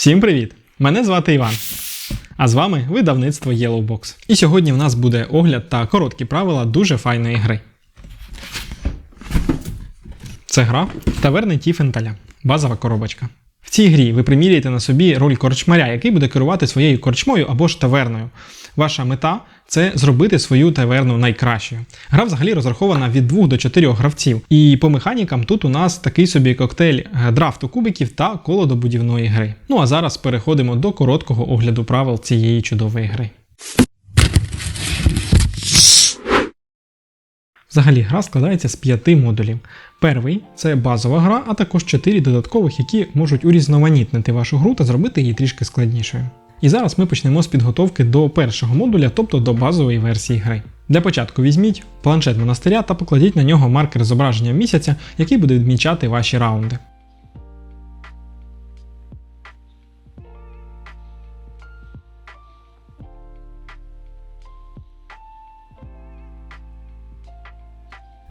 Всім привіт! Мене звати Іван. А з вами видавництво Yellowbox. І сьогодні в нас буде огляд та короткі правила дуже файної гри. Це гра Таверни Тіфенталя. Базова коробочка. В цій грі ви приміряєте на собі роль корчмаря, який буде керувати своєю корчмою або ж таверною. Ваша мета це зробити свою таверну найкращою. Гра взагалі розрахована від 2 до 4 гравців. І по механікам тут у нас такий собі коктейль е, драфту кубиків та колодобудівної гри. Ну а зараз переходимо до короткого огляду правил цієї чудової гри. Взагалі гра складається з п'яти модулів. Перший це базова гра, а також чотири додаткових, які можуть урізноманітнити вашу гру та зробити її трішки складнішою. І зараз ми почнемо з підготовки до першого модуля, тобто до базової версії гри. Для початку візьміть планшет монастиря та покладіть на нього маркер зображення місяця, який буде відмічати ваші раунди.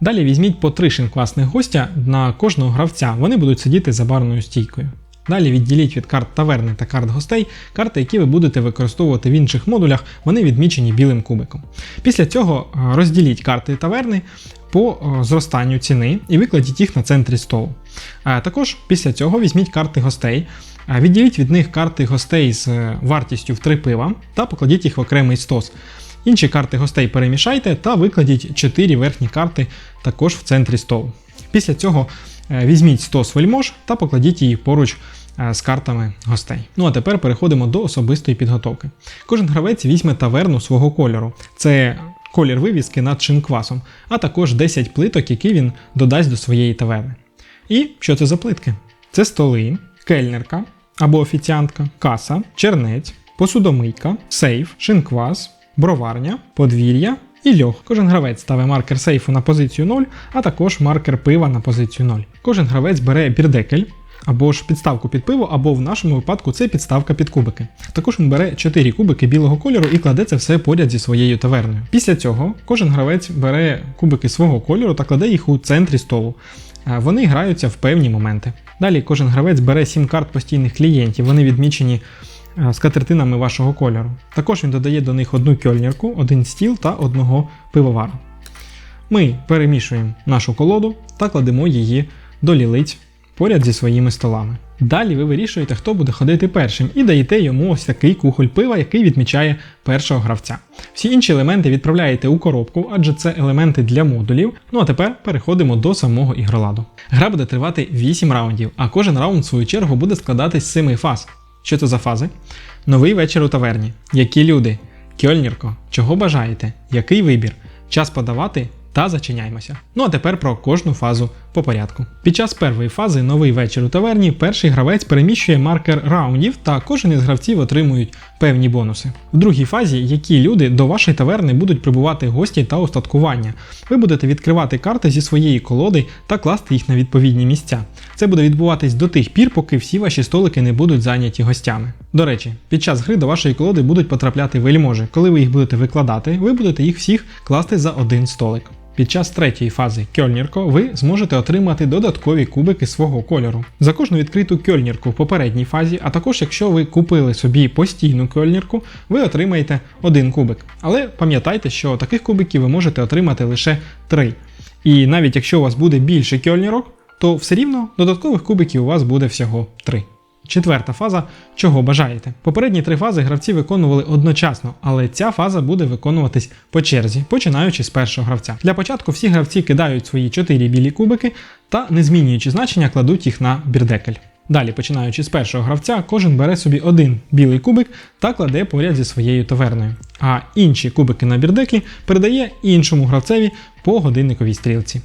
Далі візьміть по три шинквасних гостя на кожного гравця. Вони будуть сидіти за барною стійкою. Далі відділіть від карт таверни та карт гостей карти, які ви будете використовувати в інших модулях, вони відмічені білим кубиком. Після цього е, розділіть карти таверни по е, зростанню ціни і викладіть їх на центрі столу. А Також після цього візьміть карти гостей, е, відділіть від них карти гостей з вартістю в 3 пива та покладіть їх в окремий стос. Інші карти гостей перемішайте та викладіть 4 верхні карти також в центрі столу. Після цього е, візьміть 100 вельмож та покладіть її поруч е, з картами гостей. Ну а тепер переходимо до особистої підготовки. Кожен гравець візьме таверну свого кольору. Це колір вивіски над шинквасом, а також 10 плиток, які він додасть до своєї таверни. І що це за плитки? Це столи, кельнерка або офіціантка, каса, чернець, посудомийка, сейф, шинквас, броварня, подвір'я і льох. Кожен гравець ставить маркер сейфу на позицію 0, а також маркер пива на позицію 0. Кожен гравець бере бірдекель. Або ж підставку під пиво, або в нашому випадку це підставка під кубики. Також він бере 4 кубики білого кольору і кладе це все поряд зі своєю таверною. Після цього кожен гравець бере кубики свого кольору та кладе їх у центрі столу. Вони граються в певні моменти. Далі кожен гравець бере 7 карт постійних клієнтів, вони відмічені Е, з катертинами вашого кольору. Також він додає до них одну кьольнірку, один стіл та одного пивовара. Ми перемішуємо нашу колоду та кладемо її до лілиць поряд зі своїми столами. Далі ви вирішуєте, хто буде ходити першим, і даєте йому ось такий кухоль пива, який відмічає першого гравця. Всі інші елементи відправляєте у коробку, адже це елементи для модулів. Ну а тепер переходимо до самого ігроладу. Гра буде тривати 8 раундів, а кожен раунд, в свою чергу, буде складатись з 7 фаз. Що це за фази? Новий вечір у таверні. Які люди? Кьольнірко, чого бажаєте? Який вибір? Час подавати та зачиняймося. Ну а тепер про кожну фазу по порядку. Під час першої фази новий вечір у таверні перший гравець переміщує маркер раундів, та кожен із гравців отримують певні бонуси. В другій фазі, які люди до вашої таверни будуть прибувати гості та остаткування. Ви будете відкривати карти зі своєї колоди та класти їх на відповідні місця. Це буде відбуватись до тих пір, поки всі ваші столики не будуть зайняті гостями. До речі, під час гри до вашої колоди будуть потрапляти вельможі. Коли ви їх будете викладати, ви будете їх всіх класти за один столик. Під час третьої фази кьольнірко ви зможете отримати додаткові кубики свого кольору. За кожну відкриту кьольнірку в попередній фазі, а також якщо ви купили собі постійну кьольнірку, ви отримаєте один кубик. Але пам'ятайте, що таких кубиків ви можете отримати лише три. І навіть якщо у вас буде більше кьольнірок, то все рівно додаткових кубиків у вас буде всього три. Четверта фаза чого бажаєте. Попередні три фази гравці виконували одночасно, але ця фаза буде виконуватись по черзі, починаючи з першого гравця. Для початку всі гравці кидають свої чотири білі кубики та, не змінюючи значення, кладуть їх на бірдекель. Далі, починаючи з першого гравця, кожен бере собі один білий кубик та кладе поряд зі своєю таверною. А інші кубики на бірдеклі передає іншому гравцеві по годинниковій стрілці.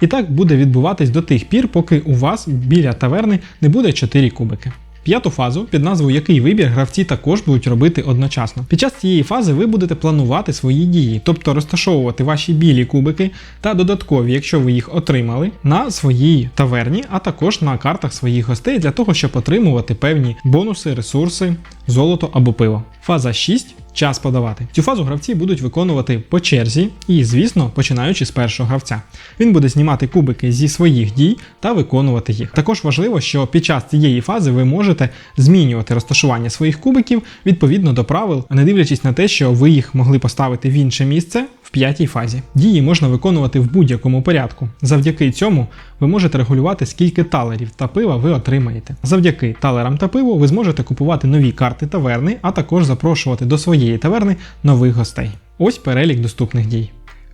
І так буде відбуватись до тих пір, поки у вас біля таверни не буде 4 кубики. П'яту фазу, під назвою Який вибір гравці також будуть робити одночасно. Під час цієї фази ви будете планувати свої дії, тобто розташовувати ваші білі кубики та додаткові, якщо ви їх отримали, на своїй таверні, а також на картах своїх гостей для того, щоб отримувати певні бонуси, ресурси, золото або пиво. Фаза 6 час подавати. Цю фазу гравці будуть виконувати по черзі і, звісно, починаючи з першого гравця. Він буде знімати кубики зі своїх дій та виконувати їх. Також важливо, що під час цієї фази ви можете змінювати розташування своїх кубиків відповідно до правил, не дивлячись на те, що ви їх могли поставити в інше місце в п'ятій фазі. Дії можна виконувати в будь-якому порядку. Завдяки цьому ви можете регулювати, скільки талерів та пива ви отримаєте. Завдяки талерам та пиву ви зможете купувати нові карти таверни, а також запрошувати до своєї таверни нових гостей. Ось перелік доступних дій.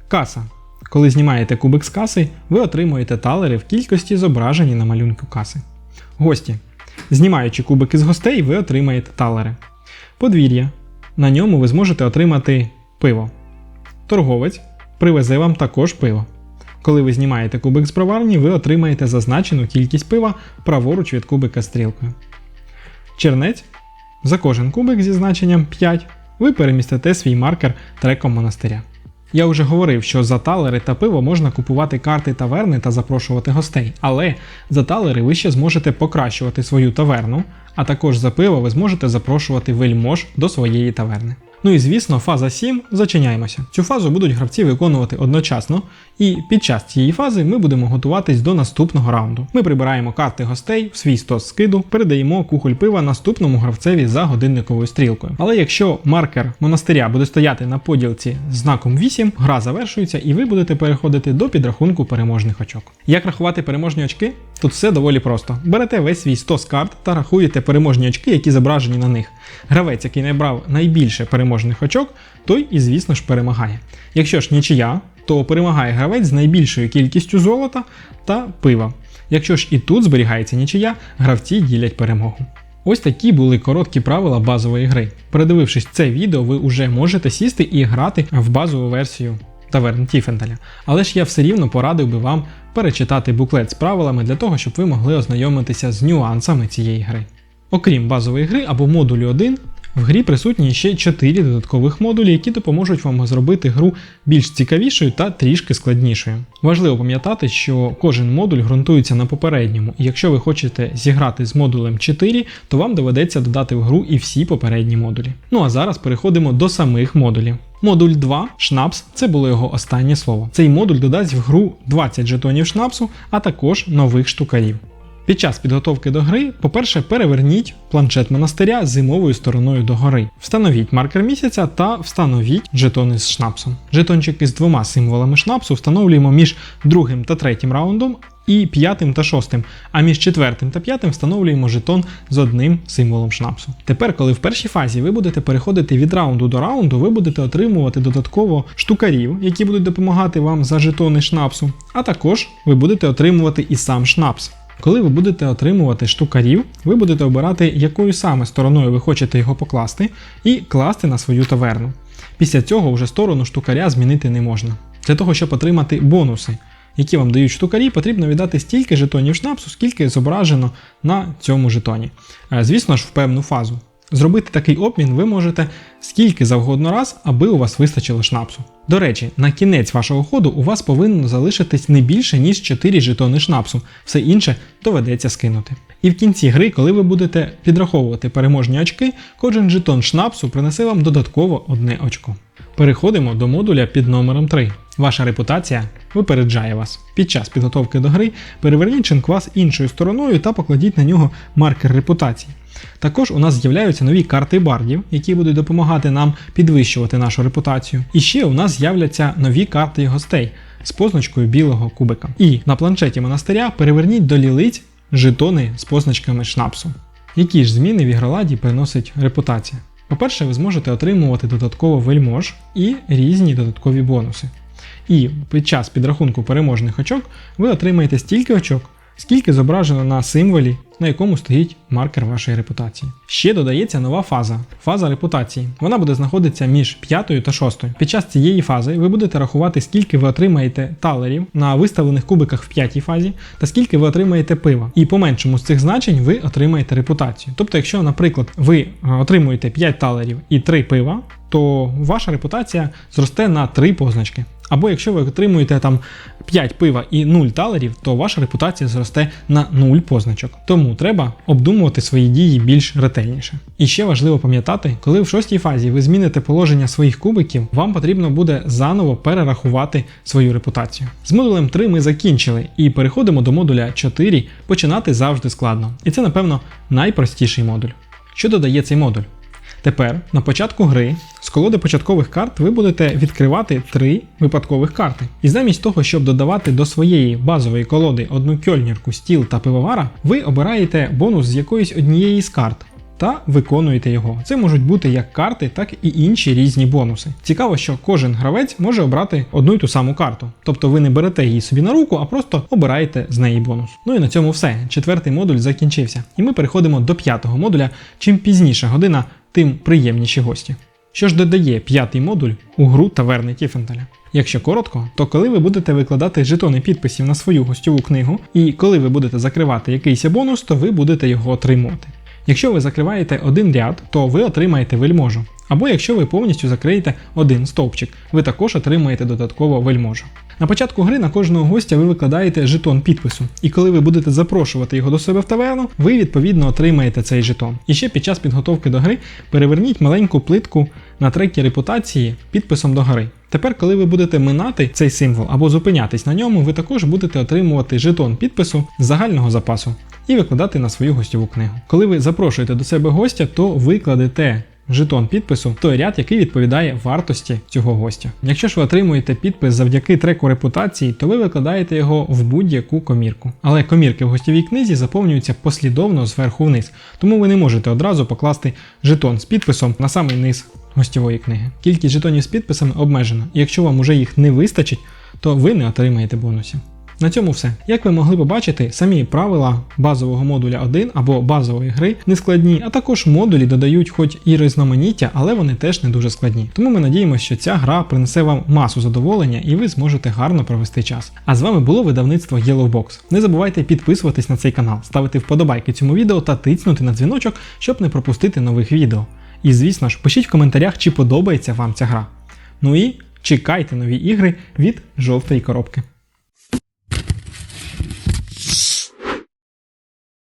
Каса. Коли знімаєте кубик з каси, ви отримуєте талери в кількості зображені на малюнку каси. Гості. Знімаючи кубики з гостей, ви отримаєте талери. Подвір'я. На ньому ви зможете отримати пиво. Торговець привезе вам також пиво. Коли ви знімаєте кубик з броварні, ви отримаєте зазначену кількість пива праворуч від кубика стрілкою. Чернець за кожен кубик зі значенням 5 ви перемістите свій маркер треком монастиря. Я вже говорив, що за талери та пиво можна купувати карти таверни та запрошувати гостей, але за талери ви ще зможете покращувати свою таверну, а також за пиво ви зможете запрошувати вельмож до своєї таверни. Ну і звісно, фаза 7 зачиняємося. Цю фазу будуть гравці виконувати одночасно, і під час цієї фази ми будемо готуватись до наступного раунду. Ми прибираємо карти гостей в свій стос скиду, передаємо кухоль пива наступному гравцеві за годинниковою стрілкою. Але якщо маркер монастиря буде стояти на поділці з знаком 8, гра завершується і ви будете переходити до підрахунку переможних очок. Як рахувати переможні очки? Тут все доволі просто. Берете весь свій стос карт та рахуєте переможні очки, які зображені на них. Гравець, який набрав найбільше переможних очок, той і, звісно ж, перемагає. Якщо ж нічия, то перемагає гравець з найбільшою кількістю золота та пива. Якщо ж і тут зберігається нічия, гравці ділять перемогу. Ось такі були короткі правила базової гри. Передивившись це відео, ви вже можете сісти і грати в базову версію таверн Тіфенталя. Але ж я все рівно порадив би вам перечитати буклет з правилами для того, щоб ви могли ознайомитися з нюансами цієї гри. Окрім базової гри або модулю 1, в грі присутні ще 4 додаткових модулі, які допоможуть вам зробити гру більш цікавішою та трішки складнішою. Важливо пам'ятати, що кожен модуль ґрунтується на попередньому, і якщо ви хочете зіграти з модулем 4, то вам доведеться додати в гру і всі попередні модулі. Ну а зараз переходимо до самих модулів. Модуль 2 Шнапс це було його останнє слово. Цей модуль додасть в гру 20 жетонів шнапсу, а також нових штукарів. Під час підготовки до гри, по-перше, переверніть планшет монастиря зимовою стороною догори. Встановіть маркер місяця та встановіть жетони з шнапсом. Жетончики з двома символами шнапсу встановлюємо між другим та третім раундом і п'ятим та шостим, а між четвертим та п'ятим встановлюємо жетон з одним символом шнапсу. Тепер, коли в першій фазі ви будете переходити від раунду до раунду, ви будете отримувати додатково штукарів, які будуть допомагати вам за жетони шнапсу, а також ви будете отримувати і сам шнапс. Коли ви будете отримувати штукарів, ви будете обирати, якою саме стороною ви хочете його покласти, і класти на свою таверну. Після цього вже сторону штукаря змінити не можна. Для того, щоб отримати бонуси, які вам дають штукарі, потрібно віддати стільки жетонів шнапсу, скільки зображено на цьому жетоні. Е, Звісно ж, в певну фазу. Зробити такий обмін ви можете скільки завгодно раз, аби у вас вистачило шнапсу. До речі, на кінець вашого ходу у вас повинно залишитись не більше, ніж 4 жетони шнапсу, все інше доведеться скинути. І в кінці гри, коли ви будете підраховувати переможні очки, кожен жетон шнапсу принесе вам додатково одне очко. Переходимо до модуля під номером 3. Ваша репутація випереджає вас. Під час підготовки до гри переверніть шинквас іншою стороною та покладіть на нього маркер репутації. Також у нас з'являються нові карти бардів, які будуть допомагати нам підвищувати нашу репутацію. І ще у нас з'являться нові карти гостей з позначкою білого кубика. І на планшеті монастиря переверніть до лілиць жетони з позначками шнапсу. Які ж зміни в ігроладі приносить репутація? По-перше, ви зможете отримувати додатково вельмож і різні додаткові бонуси. І під час підрахунку переможних очок ви отримаєте стільки очок, скільки зображено на символі, на якому стоїть маркер вашої репутації. Ще додається нова фаза фаза репутації. Вона буде знаходитися між п'ятою та шостою. Під час цієї фази ви будете рахувати, скільки ви отримаєте талерів на виставлених кубиках в п'ятій фазі, та скільки ви отримаєте пива. І по меншому з цих значень ви отримаєте репутацію. Тобто, якщо, наприклад, ви е, отримуєте 5 талерів і 3 пива, то ваша репутація зросте на 3 позначки. Або якщо ви отримуєте там 5 пива і 0 талерів, то ваша репутація зросте на 0 позначок. Тому треба обдумувати свої дії більш ретельніше. І ще важливо пам'ятати, коли в шостій фазі ви зміните положення своїх кубиків, вам потрібно буде заново перерахувати свою репутацію. З модулем 3 ми закінчили і переходимо до модуля 4. Починати завжди складно. І це, напевно, найпростіший модуль. Що додає цей модуль? Тепер на початку гри з колоди початкових карт ви будете відкривати три випадкових карти. І замість того, щоб додавати до своєї базової колоди одну кьольнірку, стіл та пивовара, ви обираєте бонус з якоїсь однієї з карт. Та виконуєте його. Це можуть бути як карти, так і інші різні бонуси. Цікаво, що кожен гравець може обрати одну й ту саму карту. Тобто ви не берете її собі на руку, а просто обираєте з неї бонус. Ну і на цьому все. Четвертий модуль закінчився. І ми переходимо до п'ятого модуля. Чим пізніша година, тим приємніші гості. Що ж додає п'ятий модуль у гру таверни Тіфентеля? Якщо коротко, то коли ви будете викладати жетони підписів на свою гостьову книгу, і коли ви будете закривати якийсь бонус, то ви будете його отримувати. Якщо ви закриваєте один ряд, то ви отримаєте вельможу. Або якщо ви повністю закриєте один стовпчик, ви також отримаєте додатково вельможу. На початку гри на кожного гостя ви викладаєте жетон підпису, і коли ви будете запрошувати його до себе в таверну, ви відповідно отримаєте цей жетон. І ще під час підготовки до гри переверніть маленьку плитку на трекі репутації підписом до гри. Тепер, коли ви будете минати цей символ або зупинятись на ньому, ви також будете отримувати жетон підпису з загального запасу і викладати на свою гостьову книгу. Коли ви запрошуєте до себе гостя, то викладете жетон підпису той ряд, який відповідає вартості цього гостя. Якщо ж ви отримуєте підпис завдяки треку репутації, то ви викладаєте його в будь-яку комірку. Але комірки в гостєвій книзі заповнюються послідовно зверху вниз, тому ви не можете одразу покласти жетон з підписом на самий низ гостєвої книги. Кількість жетонів з підписами обмежена, і якщо вам уже їх не вистачить, то ви не отримаєте бонусів. На цьому все. Як ви могли побачити, самі правила базового модуля 1 або базової гри не складні, а також модулі додають хоч і різноманіття, але вони теж не дуже складні. Тому ми надіємося, що ця гра принесе вам масу задоволення і ви зможете гарно провести час. А з вами було видавництво Yellowbox. Не забувайте підписуватись на цей канал, ставити вподобайки цьому відео та тицнути на дзвіночок, щоб не пропустити нових відео. І звісно ж, пишіть в коментарях, чи подобається вам ця гра. Ну і чекайте нові ігри від жовтої коробки.